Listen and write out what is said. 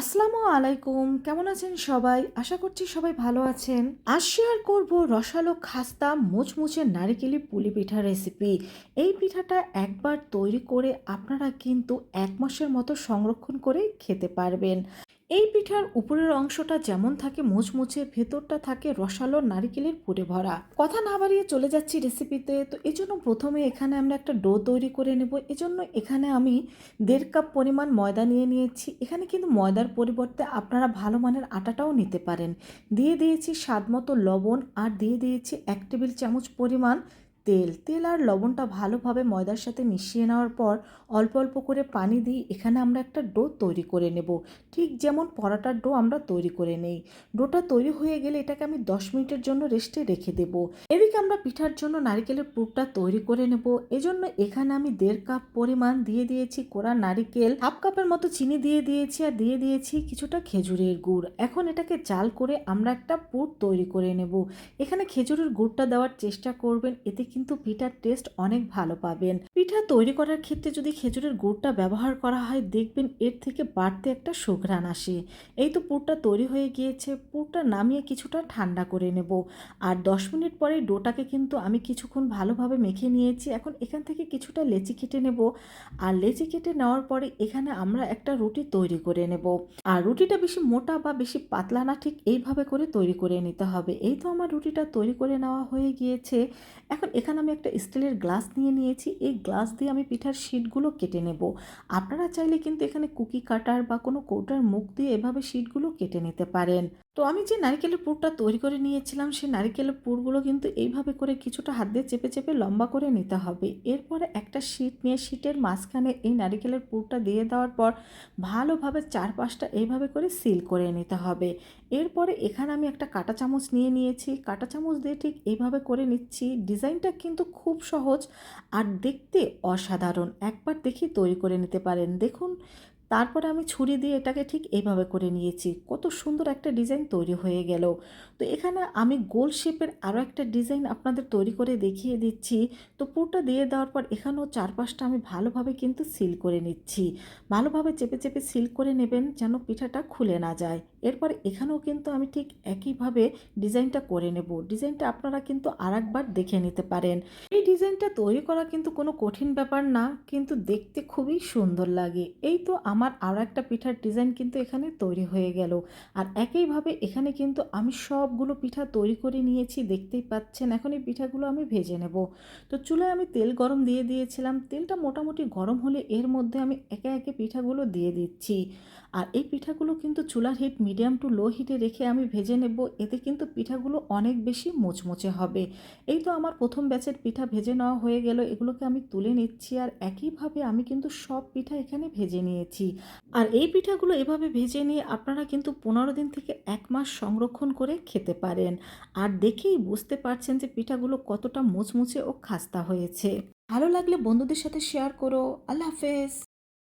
আসসালামু আলাইকুম। কেমন আছেন সবাই? আশা করছি সবাই ভালো আছেন। আজ শেয়ার করব রসালো খাস্তা মুচমুচে নারিকেলি পুলি পিঠা রেসিপি এই পিঠাটা একবার তৈরি করে আপনারা কিন্তু এক মাসের মতো সংরক্ষণ করে খেতে পারবেন। এই পিঠার উপরের অংশটা যেমন থাকে, মুচমুচে, ভেতরটা থাকে রসালো নারিকেলের পুরে ভরা। কথা না বাড়িয়ে চলে যাচ্ছি রেসিপিতে, তো এই জন্য প্রথমে এখানে আমরা একটা ডো তৈরি করে নেব। এজন্য এখানে আমি দেড় কাপ পরিমাণ ময়দা নিয়ে নিয়েছি। এখানে কিন্তু ময়দার পরিবর্তে আপনারা ভালো মানের আটাটাও নিতে পারেন। দিয়ে দিয়েছি স্বাদ মতো লবণ আর দিয়ে দিয়েছি এক টেবিল চামচ পরিমাণ তেল। তেল আর লবণটা ভালোভাবে ময়দার সাথে মিশিয়ে নেওয়ার পর অল্প অল্প করে পানি দিয়ে এখানে আমরা একটা ডো তৈরি করে নেব। ঠিক যেমন পরাটার ডো আমরা তৈরি করে নেই। ডোটা তৈরি হয়ে গেলে এটাকে আমি দশ মিনিটের জন্য রেস্টে রেখে দেব। এদিকে আমরা পিঠার জন্য নারিকেলের পুরটা তৈরি করে নেব। এজন্য এখানে আমি দেড় কাপ পরিমাণ দিয়ে দিয়েছি কোরা নারিকেল, হাফ কাপের মতো চিনি দিয়ে দিয়েছি আর দিয়ে দিয়েছি কিছুটা খেজুরের গুড়। এখন এটাকে চাল করে আমরা একটা পুর তৈরি করে নেব। এখানে খেজুরের গুড়টা দেওয়ার চেষ্টা করবেন, এতে কিন্তু পিঠার টেস্ট অনেক ভালো পাবেন। পিঠা তৈরি করার ক্ষেত্রে যদি খেজুরের গুড়টা ব্যবহার করা হয়, দেখবেন এর থেকে বাড়তে একটা সুঘ্রাণ আসে। এই তো পুরটা তৈরি হয়ে গিয়েছে, পুরটা নামিয়ে কিছুটা ঠান্ডা করে নেব। আর দশ মিনিট পরে ডোটাকে কিন্তু আমি কিছুক্ষণ ভালোভাবে মেখে নিয়েছি। এখন এখান থেকে কিছুটা লেচি কেটে নেব। আর লেচি কেটে নেওয়ার পরে এখানে আমরা একটা রুটি তৈরি করে নেব। আর রুটিটা বেশি মোটা বা বেশি পাতলা না, ঠিক এইভাবে করে তৈরি করে নিতে হবে। এই তো আমার রুটিটা তৈরি করে নেওয়া হয়ে গিয়েছে। এখন এখানে আমি একটা স্টিলের গ্লাস নিয়ে নিয়েছি। এই গ্লাস দিয়ে আমি পিঠার শিটগুলো কেটে নেব। আপনারা চাইলে কিন্তু এখানে কুকি কাটার বা কোনো কৌটার মুখ দিয়ে এভাবে শিটগুলো কেটে নিতে পারেন। তো আমি যে নারকেলের পুরটা তৈরি করে নিয়েছিলাম, সেই নারকেলের পুরগুলো কিন্তু এইভাবে করে কিছুটা হাত দিয়ে চেপে চেপে লম্বা করে নিতে হবে। এরপরে একটা শিট নিয়ে শিটের মাঝখানে এই নারকেলের পুরটা দিয়ে দেওয়ার পর ভালোভাবে চারপাশটা এইভাবে করে সিল করে নিতে হবে। এরপরে এখানে আমি একটা কাঁটা চামচ নিয়ে নিয়েছি। কাঁটা চামচ দিয়ে ঠিক এইভাবে করে নিচ্ছি। ডিজাইনটা কিন্তু খুব সহজ আর দেখতে অসাধারণ। একবার দেখি তৈরি করে নিতে পারেন। দেখুন তারপরে আমি ছুরি দিয়ে এটাকে ঠিক এইভাবে করে নিয়েছি। কত সুন্দর একটা ডিজাইন তৈরি হয়ে গেল। তো এখানে আমি গোল শেপের আরও একটা ডিজাইন আপনাদের তৈরি করে দেখিয়ে দিচ্ছি। তো পুরোটা দিয়ে দেওয়ার পর এখানেও চারপাশটা আমি ভালোভাবে কিন্তু সিল করে নিচ্ছি। ভালোভাবে চেপে চেপে সিল করে নেবেন যেন পিঠাটা খুলে না যায়। এরপর এখানেও কিন্তু আমি ঠিক একইভাবে ডিজাইনটা করে নেব। ডিজাইনটা আপনারা কিন্তু আর একবার দেখে নিতে পারেন। এই ডিজাইনটা তৈরি করা কিন্তু কোনো কঠিন ব্যাপার না, কিন্তু দেখতে খুবই সুন্দর লাগে। এই তো আমার আরও একটা পিঠার ডিজাইন কিন্তু এখানে তৈরি হয়ে গেল। আর একইভাবে এখানে কিন্তু আমি সবগুলো পিঠা তৈরি করে নিয়েছি, দেখতেই পাচ্ছেন। এখন এই পিঠাগুলো আমি ভেজে নেব। তো চুলায় আমি তেল গরম দিয়ে দিয়েছিলাম। তেলটা মোটামুটি গরম হলে এর মধ্যে আমি একে একে পিঠাগুলো দিয়ে দিচ্ছি। আর এই পিঠাগুলো কিন্তু চুলার হিট মিডিয়াম টু লো হিটে রেখে আমি ভেজে নেব। এতে কিন্তু পিঠাগুলো অনেক বেশি মোচমোচে হবে। এই তো আমার প্রথম ব্যাচের পিঠা ভেজে নেওয়া হয়ে গেল। এগুলোকে আমি তুলে নিচ্ছি। আর একইভাবে আমি কিন্তু সব পিঠা এখানে ভেজে নিয়েছি আর এই পিঠাগুলো এভাবে ভেজে নিয়ে আপনারা কিন্তু পনেরো দিন থেকে এক মাস সংরক্ষণ করে খেতে পারেন। আর দেখেই বুঝতে পারছেন যে পিঠাগুলো কতটা মুচমুচে ও খাস্তা হয়েছে। ভালো লাগলে বন্ধুদের সাথে শেয়ার করো। আল্লাহ হাফেজ।